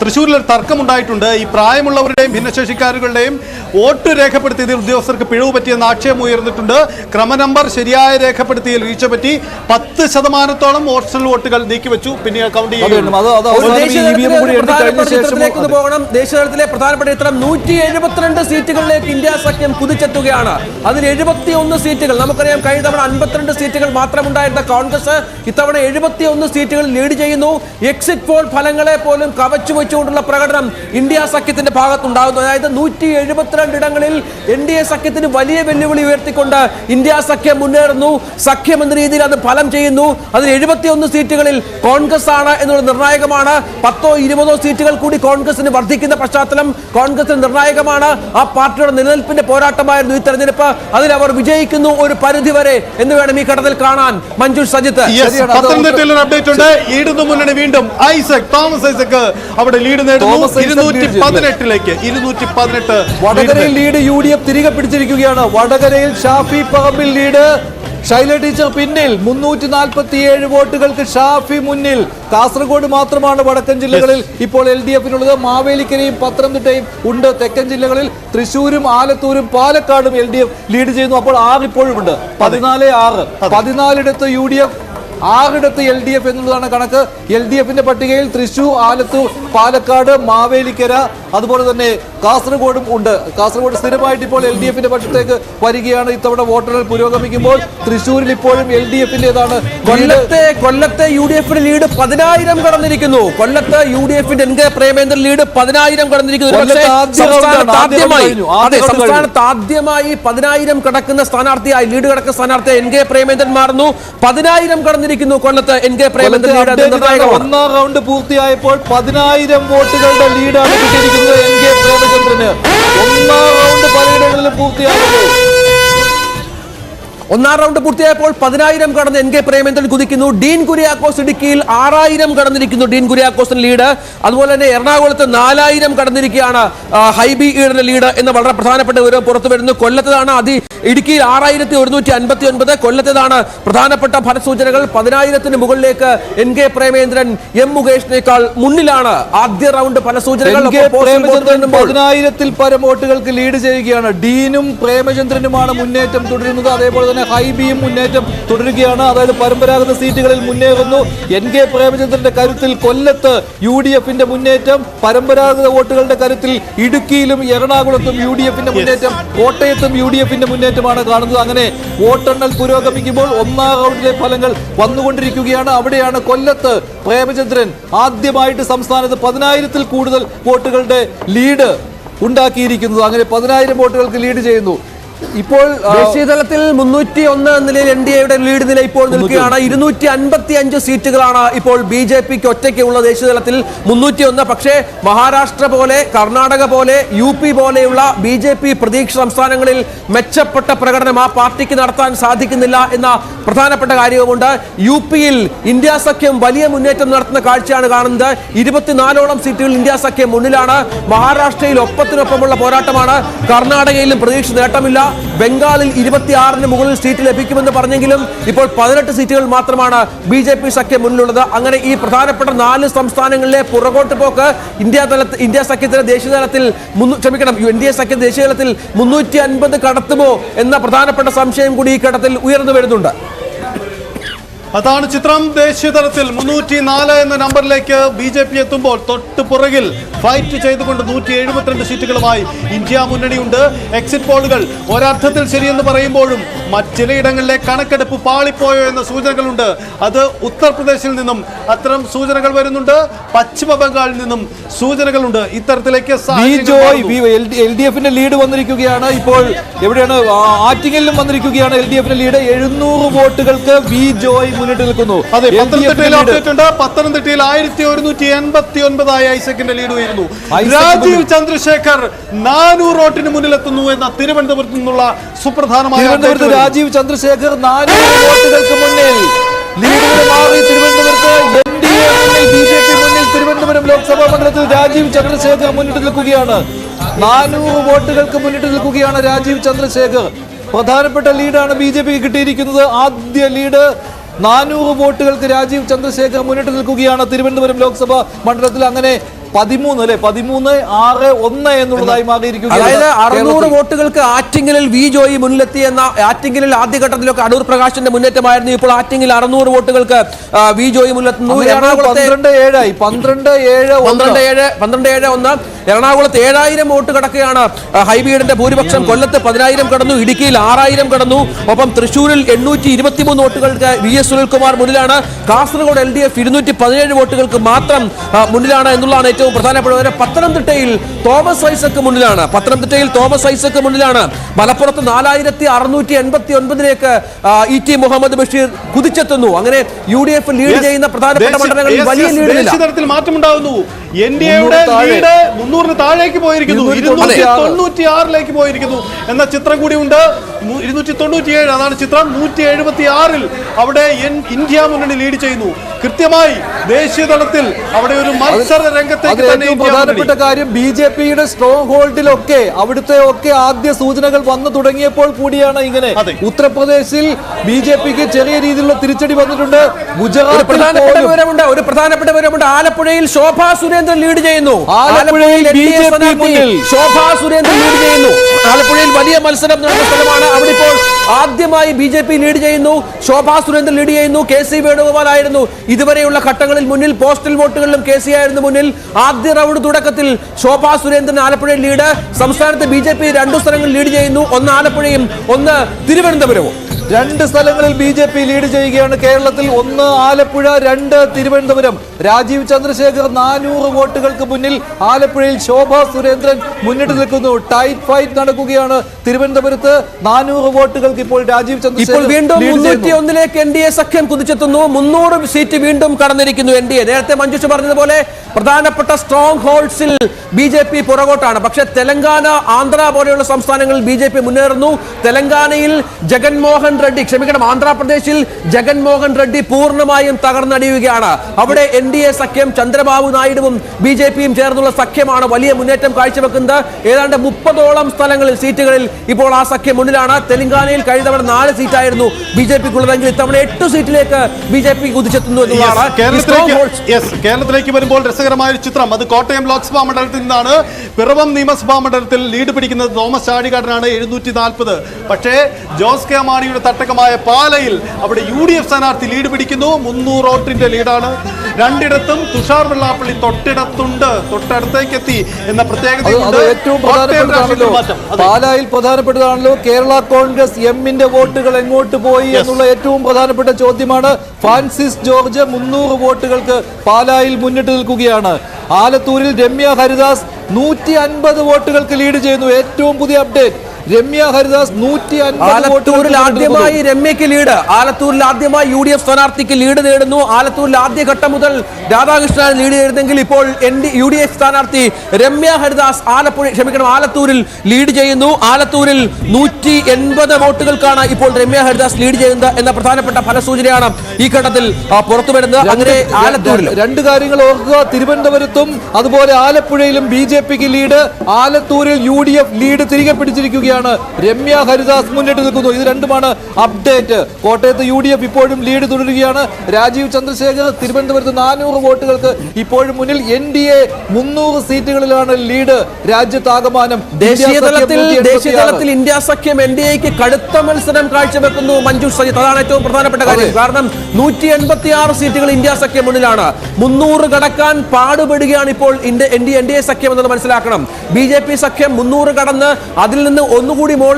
തൃശ്ശൂരിൽ ഒരു തർക്കമുണ്ടായിട്ടുണ്ട്. ഈ പ്രായമുള്ളവരുടെയും ഭിന്നശേഷിക്കാരുകളുടെയും വോട്ട് രേഖപ്പെടുത്തിയതിൽ ഉദ്യോഗസ്ഥർക്ക് പിഴവ് പറ്റിയെന്ന ആക്ഷേപം ഉയർന്നിട്ടുണ്ട്. ക്രമനമ്പർ ശരിയായ രേഖപ്പെടുത്തിയതിൽ വീഴ്ച പറ്റി പത്ത് ശതമാനത്തോളം ഓപ്ഷണൽ വോട്ടുകൾ നീക്കിവെച്ചു. പിന്നെ കൗണ്ട് പോകണം. ദേശീയതലത്തിലെ പ്രധാനപ്പെട്ട ഇത്തരം നൂറ്റി എഴുപത്തിരണ്ട് സീറ്റുകളിലേക്ക് ഇന്ത്യ സഖ്യം കുതിച്ചെത്തുകയാണ്. അതിൽ എഴുപത്തി ഒന്ന് സീറ്റുകൾ നമുക്കറിയാം കഴിഞ്ഞ തവണ അൻപത്തിരണ്ട് സീറ്റുകൾ മാത്രമുണ്ടായിരുന്ന കോൺഗ്രസ് ഇത്തവണ എഴുപത്തി ഒന്ന് സീറ്റുകൾ ലീഡ് ചെയ്യുന്നു. എക്സിറ്റ് പോൾ ഫലങ്ങളെ പോലും കവച്ചു വെച്ചുകൊണ്ടുള്ള പ്രകടനം ഇന്ത്യ സഖ്യത്തിന്റെ ഭാഗത്തുണ്ടാകുന്നു. അതായത് നൂറ്റി എഴുപത്തിരണ്ട് ഇടങ്ങളിൽ എൻ ഡി എ സഖ്യത്തിന് വലിയ വെല്ലുവിളി ഉയർത്തിക്കൊണ്ട് ഇന്ത്യ സഖ്യം മുന്നേറുന്നു. സഖ്യം എന്ന രീതിയിൽ അത് ഫലം ചെയ്യുന്നു. അതിൽ എഴുപത്തിയൊന്ന് സീറ്റുകളിൽ കോൺഗ്രസ് ആണ് എന്നുള്ള നിർണായകമാണ്. പത്തോ ഇരുപതോ സീറ്റുകൾ കൂടി കോൺഗ്രസിന് വർദ്ധിക്കുന്ന പശ്ചാത്തലം കോൺഗ്രസിന് നിർണായകമാണ്. ആ പാർട്ടിയുടെ നിലനിൽപ്പിന്റെ പോരാട്ടമായിരുന്നു ഈ തെരഞ്ഞെടുപ്പ്. അതിൽ അവർ വിജയിക്കുന്നു ഒരു പരിധി വരെ എന്ന് വേണം ഈ ഘട്ടത്തിൽ കാണാൻ. മഞ്ജുഷ് സജിത്ത്. പത്തനംതിട്ടയിൽ ഒരു അപ്ഡേറ്റ് ഉണ്ട്. മുന്നണി വീണ്ടും ഐസക് തോമസ് ഐസക്. അവിടെ ലീഡ് നേടുന്നു. തോമസ് ഐസക് ഇരുന്നൂറ്റി പതിനെട്ടിലേക്ക് ഇരുന്നൂറ്റി പതിനെട്ട് വടകരയിൽ ലീഡ് യു ഡി എഫ് തിരികെ പിടിച്ചിരിക്കുകയാണ്. വടകരയിൽ ഷാഫി പറമ്പിൽ ലീഡ് ശൈല ടീച്ചർ പിന്നിൽ. മുന്നൂറ്റി നാൽപ്പത്തി ഏഴ് വോട്ടുകൾക്ക് ഷാഫി മുന്നിൽ. കാസർഗോഡ് മാത്രമാണ് വടക്കൻ ജില്ലകളിൽ ഇപ്പോൾ എൽ ഡി എഫിനുള്ളത്. മാവേലിക്കരയും പത്തനംതിട്ടയും ഉണ്ട്. തെക്കൻ ജില്ലകളിൽ തൃശൂരും ആലത്തൂരും പാലക്കാടും എൽ ഡി എഫ് ലീഡ് ചെയ്യുന്നു. അപ്പോൾ ആറ് ഇപ്പോഴും ഉണ്ട് പതിനാല് ആറ്. പതിനാലിടത്ത് യു ഡി എഫ് ആറിടത്ത് എൽ ഡി എഫ് എന്നുള്ളതാണ് കണക്ക്. എൽ ഡി എഫിന്റെ പട്ടികയിൽ തൃശൂർ ആലത്തൂർ പാലക്കാട് മാവേലിക്കര അതുപോലെ തന്നെ കാസർഗോഡും ഉണ്ട്. കാസർഗോഡ് സ്ഥിരമായിട്ട് ഇപ്പോൾ എൽ ഡി എഫിന്റെ പക്ഷത്തേക്ക് വരികയാണ്. ഇത്തവണ വോട്ടെണ്ണൽ പുരോഗമിക്കുമ്പോൾ തൃശൂരിൽ ഇപ്പോഴും എൽ ഡി എഫിന്റേതാണ് കൊല്ലത്തെ കൊല്ലത്തെ യു ഡി എഫിന്റെ ലീഡ് പതിനായിരം കടന്നിരിക്കുന്നു. കൊല്ലത്ത് യു ഡി എഫിന്റെ എൻ കെ പ്രേമേന്ദ്രൻ ലീഡ് പതിനായിരം കടന്നിരിക്കുന്നു. അതെ. സംസ്ഥാനത്ത് ആദ്യമായി പതിനായിരം കടക്കുന്ന സ്ഥാനാർത്ഥിയായി ലീഡ് കടക്കുന്ന സ്ഥാനാർത്ഥി എൻ കെ പ്രേമേന്ദ്രൻ മാറുന്നു. പതിനായിരം കടന്നിരിക്കുന്നു കൊല്ലത്ത് എൻ കെ പ്രേമേന്ദ്രൻ ഒന്നാം റൗണ്ട് പൂർത്തിയായപ്പോൾ പതിനായിരം വോട്ടുകളുടെ ലീഡാണ് കിട്ടിയിരിക്കുന്നത്. എൻ കെ പ്രേമചന്ദ്രന് ഒന്നാം റൗണ്ട് പലയിടങ്ങളിലും പൂർത്തിയാകുന്നു. ഒന്നാം റൗണ്ട് പൂർത്തിയായപ്പോൾ പതിനായിരം കടന്ന് എൻ കെ പ്രേമേന്ദ്രൻ കുതിക്കുന്നു. ഡീൻ കുര്യാക്കോസ് ഇടുക്കിയിൽ ആറായിരം കടന്നിരിക്കുന്നു. ഡീൻ കുര്യാക്കോസിന് ലീഡ് അതുപോലെ തന്നെ എറണാകുളത്ത് നാലായിരം കടന്നിരിക്കുകയാണ് ഹൈബി ഈടന്റെ ലീഡ് എന്ന് വളരെ പ്രധാനപ്പെട്ട വിവരം പുറത്തു വരുന്നു. കൊല്ലത്തതാണ് അതി ഇടുക്കിയിൽ ആറായിരത്തി ഒരുന്നൂറ്റി അൻപത്തി ഒൻപത് കൊല്ലത്തേതാണ് പ്രധാനപ്പെട്ട ഫലസൂചനകൾ. പതിനായിരത്തിന് മുകളിലേക്ക് എൻ കെ പ്രേമേന്ദ്രൻ എം മുകേഷിനേക്കാൾ മുന്നിലാണ് ആദ്യ റൗണ്ട് ഫലസൂചനകൾ. പതിനായിരത്തിൽ പരം വോട്ടുകൾക്ക് ലീഡ് ചെയ്യുകയാണ്. ഡീനും പ്രേമചന്ദ്രനുമാണ് മുന്നേറ്റം തുടരുന്നത്. അതേപോലെ തന്നെ ഹൈബിയും മുന്നേറ്റം തുടരുകയാണ്. അതായത് പരമ്പരാഗത സീറ്റുകളിൽ മുന്നേറുന്നു. എൻ കെ പ്രേമചന്ദ്രന്റെ കരുത്തിൽ കൊല്ലത്ത് യു ഡി എഫിന്റെ മുന്നേറ്റം പരമ്പരാഗത വോട്ടുകളുടെ കരുത്തിൽ ഇടുക്കിയിലും എറണാകുളത്തും യു ഡി എഫിന്റെ മുന്നേറ്റം കോട്ടയത്തും യു ഡി എഫിന്റെ മുന്നേറ്റമാണ് കാണുന്നത്. അങ്ങനെ വോട്ടെണ്ണൽ പുരോഗമിക്കുമ്പോൾ ഒന്നാം റൗണ്ടിലെ ഫലങ്ങൾ വന്നുകൊണ്ടിരിക്കുകയാണ്. അവിടെയാണ് കൊല്ലത്ത് പ്രേമചന്ദ്രൻ ആദ്യമായിട്ട് സംസ്ഥാനത്ത് പതിനായിരത്തിൽ കൂടുതൽ വോട്ടുകളുടെ ലീഡ് ഉണ്ടാക്കിയിരിക്കുന്നത്. അങ്ങനെ പതിനായിരം വോട്ടുകൾക്ക് ലീഡ് ചെയ്യുന്നു. ഇപ്പോൾ ദേശീയ തലത്തിൽ മുന്നൂറ്റി ഒന്ന് നിലയിൽ എൻ ഡി എയുടെ ലീഡ് നില ഇപ്പോൾ നിൽക്കുകയാണ്. ഇരുന്നൂറ്റി അൻപത്തി അഞ്ച് സീറ്റുകളാണ് ഇപ്പോൾ ബി ജെ പിക്ക് ഒറ്റയ്ക്ക് ഉള്ള ദേശീയ തലത്തിൽ മുന്നൂറ്റി ഒന്ന് പക്ഷേ മഹാരാഷ്ട്ര പോലെ കർണാടക പോലെ യു പി പോലെയുള്ള ബി ജെ പി പ്രതീക്ഷ സംസ്ഥാനങ്ങളിൽ മെച്ചപ്പെട്ട പ്രകടനം ആ പാർട്ടിക്ക് നടത്താൻ സാധിക്കുന്നില്ല എന്ന പ്രധാനപ്പെട്ട കാര്യവുമുണ്ട്. യു പിയിൽ ഇന്ത്യ സഖ്യം വലിയ മുന്നേറ്റം നടത്തുന്ന കാഴ്ചയാണ് കാണുന്നത്. ഇരുപത്തിനാലോളം സീറ്റുകൾ ഇന്ത്യ സഖ്യം മുന്നിലാണ്. മഹാരാഷ്ട്രയിൽ ഒപ്പത്തിനൊപ്പമുള്ള പോരാട്ടമാണ്. കർണാടകയിലും പ്രതീക്ഷ നേട്ടമില്ല. ബംഗാളിൽ ഇരുപത്തിയാറിന് മുകളിൽ സീറ്റ് ലഭിക്കുമെന്ന് പറഞ്ഞെങ്കിലും ഇപ്പോൾ പതിനെട്ട് സീറ്റുകൾ മാത്രമാണ് ബി ജെ പി സഖ്യം മുന്നിലുള്ളത്. അങ്ങനെ ഈ പ്രധാനപ്പെട്ട നാല് സംസ്ഥാനങ്ങളിലെ പുറകോട്ട് പോക്ക് ഇന്ത്യ തലത്തിൽ ഇന്ത്യ സഖ്യത്തിന്റെ ദേശീയ തലത്തിൽ ക്ഷമിക്കണം എൻ ഡി എ സഖ്യ ദേശീയ തലത്തിൽ മുന്നൂറ്റി അൻപത് കടത്തുമോ എന്ന പ്രധാനപ്പെട്ട സംശയം കൂടി ഈ ഘട്ടത്തിൽ ഉയർന്നു വരുന്നുണ്ട്. അതാണ് ചിത്രം. ദേശീയ തലത്തിൽ മുന്നൂറ്റി നാല് എന്ന നമ്പറിലേക്ക് ബി ജെ പി എത്തുമ്പോൾ തൊട്ട് പുറകിൽ ഫൈറ്റ് ചെയ്തുകൊണ്ട് നൂറ്റി എഴുപത്തിരണ്ട് സീറ്റുകളുമായി ഇന്ത്യ മുന്നണിയുണ്ട്. എക്സിറ്റ് പോളുകൾ ഒരർത്ഥത്തിൽ ശരിയെന്ന് പറയുമ്പോഴും മറ്റിലയിടങ്ങളിലെ കണക്കെടുപ്പ് പാളിപ്പോയോ എന്ന സൂചനകളുണ്ട്. അത് ഉത്തർപ്രദേശിൽ നിന്നും അത്തരം സൂചനകൾ വരുന്നുണ്ട്. പശ്ചിമ ബംഗാളിൽ നിന്നും സൂചനകളുണ്ട്. ഇത്തരത്തിലേക്ക് എൽ ഡി എഫിന്റെ ലീഡ് വന്നിരിക്കുകയാണ്. ഇപ്പോൾ എവിടെയാണ് ആറ്റിങ്ങലിലും വന്നിരിക്കുകയാണ് എൽ ഡി എഫിന്റെ ലീഡ്. എഴുന്നൂറ് വോട്ടുകൾക്ക് ബി ജോയ് മുന്നിട്ട് നിൽക്കുന്നു. അതെ പത്തനംതിട്ടയിൽ. അപ്ഡേറ്റ് ഉണ്ട്. പത്തനംതിട്ടയിൽ ആയിരത്തി ഒരുന്നൂറ്റി എൺപത്തി ഒൻപതായി ഐസക്കിന്റെ ലീഡ് ഉയരുന്നു രാജീവ്. ചന്ദ്രശേഖർ നാനൂറ് വോട്ടിന് മുന്നിലെത്തുന്നു എന്ന തിരുവനന്തപുരത്ത് നിന്നുള്ള സുപ്രധാനമായ തിരുവനന്തപുരത്ത് രാജീവ് ചന്ദ്രശേഖർ നാനൂറ് വോട്ടുകൾക്ക് മുന്നിൽ. മാറി തിരുവനന്തപുരത്ത് എൻ ഡി എ മുന്നിൽ ബി ജെ പി മുന്നിൽ തിരുവനന്തപുരം ലോക്സഭാ മണ്ഡലത്തിൽ രാജീവ് ചന്ദ്രശേഖർ മുന്നിട്ട് നിൽക്കുകയാണ്. നാനൂറ് വോട്ടുകൾക്ക് മുന്നിട്ട് നിൽക്കുകയാണ് രാജീവ് ചന്ദ്രശേഖർ. പ്രധാനപ്പെട്ട ലീഡാണ് ബി ജെ പിക്ക് കിട്ടിയിരിക്കുന്നത്. ആദ്യ ലീഡ് നാനൂറ് വോട്ടുകൾക്ക് രാജീവ് ചന്ദ്രശേഖർ മുന്നിട്ട് നിൽക്കുകയാണ്. തിരുവനന്തപുരം ലോക്സഭാ മണ്ഡലത്തിൽ അങ്ങനെ പതിമൂന്ന് അല്ലെ? പതിമൂന്ന് ആറ് ഒന്ന് എന്നുള്ളതായി മാറിയിരിക്കുന്നു അതായത് അറുന്നൂറ് വോട്ടുകൾക്ക് ആറ്റിങ്ങലിൽ വി ജോയി മുന്നിലെത്തി എന്ന ആറ്റിങ്ങലിൽ ആദ്യഘട്ടത്തിലൊക്കെ അടൂർ പ്രകാശിന്റെ മുന്നേറ്റമായിരുന്നു. ഇപ്പോൾ ആറ്റിങ്ങിൽ അറുന്നൂറ് വോട്ടുകൾക്ക് വി ജോയി മുന്നിലെത്തുന്നു. പന്ത്രണ്ട് ഏഴായി. പന്ത്രണ്ട് ഏഴ് പന്ത്രണ്ട് ഏഴ് പന്ത്രണ്ട് ഏഴ് ഒന്ന്. എറണാകുളത്ത് ഏഴായിരം വോട്ട് കടക്കുകയാണ്. ഹൈബീഡിന്റെ ഭൂരിപക്ഷം കൊല്ലത്ത് പതിനായിരം കടന്നു ഇടുക്കിയിൽ ആറായിരം കടന്നു. ഒപ്പം തൃശൂരിൽ എണ്ണൂറ്റി ഇരുപത്തിമൂന്ന് വോട്ടുകൾക്ക് വി എസ് സുനിൽകുമാർ മുന്നിലാണ്. കാസർഗോഡ് എൽ ഡി എഫ് ഇരുന്നൂറ്റി പതിനേഴ് വോട്ടുകൾക്ക് മാത്രം മുന്നിലാണ് എന്നുള്ളതാണ് ഏറ്റവും പ്രധാനപ്പെട്ട വരെ പത്തനംതിട്ടയിൽ തോമസ് ഐസക്ക് മുന്നിലാണ്. പത്തനംതിട്ടയിൽ തോമസ് ഐസക്ക് മുന്നിലാണ്. മലപ്പുറത്ത് നാലായിരത്തി അറുന്നൂറ്റി എൺപത്തി ഒൻപതിലേക്ക് ഇ ടി മുഹമ്മദ് ബഷീർ കുതിച്ചെത്തുന്നു. അങ്ങനെ യു ഡി എഫ് ലീഡ് ചെയ്യുന്ന പ്രധാനപ്പെട്ട മണ്ഡലങ്ങളിൽ വലിയ ലീഡില്ല മാറ്റമുണ്ടാകുന്നു. എൻ ഡി എയുടെ ലീഡ് മുന്നൂറിന് താഴേക്ക് പോയിരിക്കുന്നു. ഇരുന്നൂറ്റി തൊണ്ണൂറ്റി ആറിലേക്ക് പോയിരിക്കുന്നു. എന്ന ചിത്രം കൂടി മു- ഇരുന്നൂറ്റി തൊണ്ണൂറ്റിയേഴ് അതാണ് ചിത്രം. നൂറ്റി എഴുപത്തി ആറിൽ അവിടെ ഇന്ത്യ മുന്നണി ലീഡ് ചെയ്യുന്നു. കൃത്യമായി ദേശീയ തലത്തിൽ അവിടെ ഒരു മത്സര രംഗത്തേക്ക് തന്നെ പ്രധാനപ്പെട്ട കാര്യം ബി ജെ പിയുടെ സ്ട്രോങ് ഹോൾഡിലൊക്കെ അവിടുത്തെ ഒക്കെ ആദ്യ സൂചനകൾ വന്നു തുടങ്ങിയപ്പോൾ കൂടിയാണ് ഇങ്ങനെ. അതെ. ഉത്തർപ്രദേശിൽ ബി ജെ പിക്ക് ചെറിയ രീതിയിലുള്ള തിരിച്ചടി വന്നിട്ടുണ്ട്. ഗുജറാത്ത് വിവരമുണ്ട് ഒരു പ്രധാനപ്പെട്ട വിവരമുണ്ട്. ആലപ്പുഴയിൽ ശോഭാ സുരേന്ദ്രൻ ലീഡ് ചെയ്യുന്നു. ആലപ്പുഴയിൽ ബി ജെ പി മുന്നിൽ. ശോഭാ സുരേന്ദ്രൻ ലീഡ് ചെയ്യുന്നു. ആലപ്പുഴയിൽ വലിയ മത്സരം നടന്ന സ്ഥലമാണ് അവിടെ ഇപ്പോൾ ആദ്യമായി ബി ജെ പി ലീഡ് ചെയ്യുന്നു. ശോഭാ സുരേന്ദ്രൻ ലീഡ് ചെയ്യുന്നു. കെ സി വേണുഗോപാൽ ആയിരുന്നു. ഇതുവരെയുള്ള ഘട്ടങ്ങളിൽ മുന്നിൽ പോസ്റ്റൽ വോട്ടുകളിലും കെ സി ആയിരുന്നു മുന്നിൽ. ആദ്യ റൗണ്ട് തുടക്കത്തിൽ ശോഭാ സുരേന്ദ്രൻ ആലപ്പുഴയിൽ ലീഡ്. സംസ്ഥാനത്ത് ബി ജെ പി രണ്ടു സ്ഥലങ്ങളിൽ ലീഡ് ചെയ്യുന്നു. ഒന്ന് ആലപ്പുഴയും ഒന്ന് തിരുവനന്തപുരവും. രണ്ട് സ്ഥലങ്ങളിൽ ബി ജെ പി ലീഡ് ചെയ്യുകയാണ് കേരളത്തിൽ. ഒന്ന് ആലപ്പുഴ രണ്ട് തിരുവനന്തപുരം. രാജീവ് ചന്ദ്രശേഖർ നാനൂറ് വോട്ടുകൾക്ക് മുന്നിൽ ആലപ്പുഴയിൽ ശോഭ സുരേന്ദ്രൻ മുന്നിട്ട് നിൽക്കുന്നു. ടൈറ്റ് ഫൈറ്റ് നടക്കുകയാണ് തിരുവനന്തപുരത്ത്. നാനൂറ് വോട്ടുകൾക്ക് ഇപ്പോൾ രാജീവ് ചന്ദ്രശേഖർ വീണ്ടും മുന്നൂറ്റി. ഒന്നിലേക്ക് എൻ ഡി എ സഖ്യം കുതിച്ചെത്തുന്നു. മുന്നൂറ് സീറ്റ് വീണ്ടും കടന്നിരിക്കുന്നു എൻ ഡി എ നേരത്തെ മഞ്ജുഷ പറഞ്ഞതുപോലെ പ്രധാനപ്പെട്ട സ്ട്രോങ് ഹോൾഡ്സിൽ ബി ജെ പി പുറകോട്ടാണ്. പക്ഷെ തെലങ്കാന ആന്ധ്ര പോലെയുള്ള സംസ്ഥാനങ്ങളിൽ ബി ജെ പി മുന്നേറുന്നു. തെലങ്കാനയിൽ ജഗൻമോഹൻ റെഡ്ഡി ക്ഷമിക്കണം. ആന്ധ്രാപ്രദേശിൽ ജഗൻമോഹൻ റെഡ്ഡി പൂർണമായും തകർന്നടിയുകയാണ്. അവിടെ എൻ ഡി എ സഖ്യം ചന്ദ്രബാബു നായിഡുവും ബി ജെ പിയും ചേർന്നുള്ള സഖ്യമാണ് വലിയ മുന്നേറ്റം കാഴ്ചവെക്കുന്നത്. ഏതാണ്ട് മുപ്പതോളം സ്ഥലങ്ങളിൽ സീറ്റുകളിൽ ഇപ്പോൾ ആ സഖ്യം മുന്നിലാണ്. തെലങ്കാനയിൽ കഴിഞ്ഞ തവണ നാല് സീറ്റായിരുന്നു ബി ജെ പിക്കുള്ളതെങ്കിൽ ഇത്തവണ എട്ട് സീറ്റിലേക്ക് ബി ജെ പി കുതിച്ചെത്തുന്നു എന്നുള്ളതാണ്. കേരളത്തിലേക്ക് വരുമ്പോൾ രസകരമായ ഒരു ചിത്രം. അത് കോട്ടയം ലോക്സഭാ മണ്ഡലത്തിൽ നിന്നാണ് പിറവം നിയമസഭാ മണ്ഡലത്തിൽ ലീഡ് പിടിക്കുന്നത് തോമസ് ചാഴികാടനാണ് എഴുന്നൂറ്റി നാൽപ്പത് പക്ഷേ ജോസ് കെ മാണിയുടെ തട്ടകമായ പാലയിൽ അവിടെ യു ഡി എഫ് സ്ഥാനാർത്ഥി ലീഡ് പിടിക്കുന്നു. മുന്നൂറ് വോട്ടിന്റെ ലീഡാണ്. രണ്ടിടത്തും തുഷാർ വെള്ളാപ്പള്ളി തൊട്ടിടത്തുണ്ട്. തൊട്ടടുത്തേക്ക് എത്തി എന്ന. അതെ. പാലായിൽ പ്രധാനപ്പെട്ടതാണല്ലോ. കേരള കോൺഗ്രസ് എമ്മിന്റെ വോട്ടുകൾ എങ്ങോട്ട് പോയി എന്നുള്ള ഏറ്റവും പ്രധാനപ്പെട്ട ചോദ്യമാണ് ഫ്രാൻസിസ് ജോർജ് മുന്നൂറ് വോട്ടുകൾക്ക് പാലായിൽ മുന്നിട്ട് നിൽക്കുകയാണ്. ആലത്തൂരിൽ രമ്യ ഹരിദാസ് നൂറ്റി അൻപത് വോട്ടുകൾക്ക് ലീഡ് ചെയ്യുന്നു. ഏറ്റവും പുതിയ അപ്ഡേറ്റ്. രമ്യ ഹരിദാസ് നൂറ്റി ആലത്തൂരിൽ ആദ്യമായി രമ്യക്ക് ലീഡ്. ആലത്തൂരിൽ ആദ്യമായി യു ഡി എഫ് സ്ഥാനാർത്ഥിക്ക് ലീഡ് നേടുന്നു. ആലത്തൂരിൽ ആദ്യഘട്ടം മുതൽ രാധാകൃഷ്ണൻ ലീഡ് ചെയ്തെങ്കിൽ ഇപ്പോൾ N D U D F സ്ഥാനാർത്ഥി രമ്യ ഹരിദാസ് ആലപ്പുഴ ക്ഷമിക്കണം ആലത്തൂരിൽ ലീഡ് ചെയ്യുന്നു. ആലത്തൂരിൽ നൂറ്റി എൺപത് വോട്ടുകൾക്കാണ് ഇപ്പോൾ രമ്യ ഹരിദാസ് ലീഡ് ചെയ്യുന്നത് എന്ന പ്രധാനപ്പെട്ട ഫലസൂചനയാണ് ഈ ഘട്ടത്തിൽ പുറത്തു വരുന്നത്. അങ്ങനെ ആലത്തൂരിൽ. രണ്ട് കാര്യങ്ങൾ ഓർക്കുക. തിരുവനന്തപുരത്തും അതുപോലെ ആലപ്പുഴയിലും ബി ജെ പിക്ക് ലീഡ്. ആലത്തൂരിൽ യു ഡി എഫ് ലീഡ് തിരികെ പിടിച്ചിരിക്കുകയാണ്. രമ്യ ഹരിദാസ് മുന്നിട്ട് നിൽക്കുന്നു. ഇത് രണ്ടുമാണ് അപ്ഡേറ്റ് കോട്ടയത്ത് യു ഡി എഫ് ഇപ്പോഴും ലീഡ് തുടരുകയാണ്. രാജീവ് ചന്ദ്രശേഖർ തിരുവനന്തപുരത്ത് നാനൂറ് വോട്ടുകൾക്ക് ഇപ്പോഴും മുന്നിൽ എൻ ഡി എ മുന്നൂറ് സീറ്റുകളിലാണ് ലീഡ് രാജ്യത്താകമാനം ദേശീയ ഇന്ത്യ സഖ്യം തലത്തിൽ ദേശീയ തലത്തിൽ ഇന്ത്യ സഖ്യം എൻ ഡി എക്ക് കടുത്ത മത്സരം കാഴ്ചവെക്കുന്നു മഞ്ജു സജിത്ത് അതാണ് ഏറ്റവും പ്രധാനപ്പെട്ട കാര്യം. കാരണം നൂറ്റി എൺപത്തി ആറ് സീറ്റുകൾ ഇന്ത്യ സഖ്യം മുന്നിലാണ്. മുന്നൂറ് കടക്കാൻ പാടുപെടുകയാണ് ഇപ്പോൾ India N D N D A സഖ്യം എന്നത് മനസ്സിലാക്കണം. ബി ജെ പി സഖ്യം മുന്നൂറ് കടന്ന് അതിൽ നിന്ന് ഒന്നുകൂടി മുകളിൽ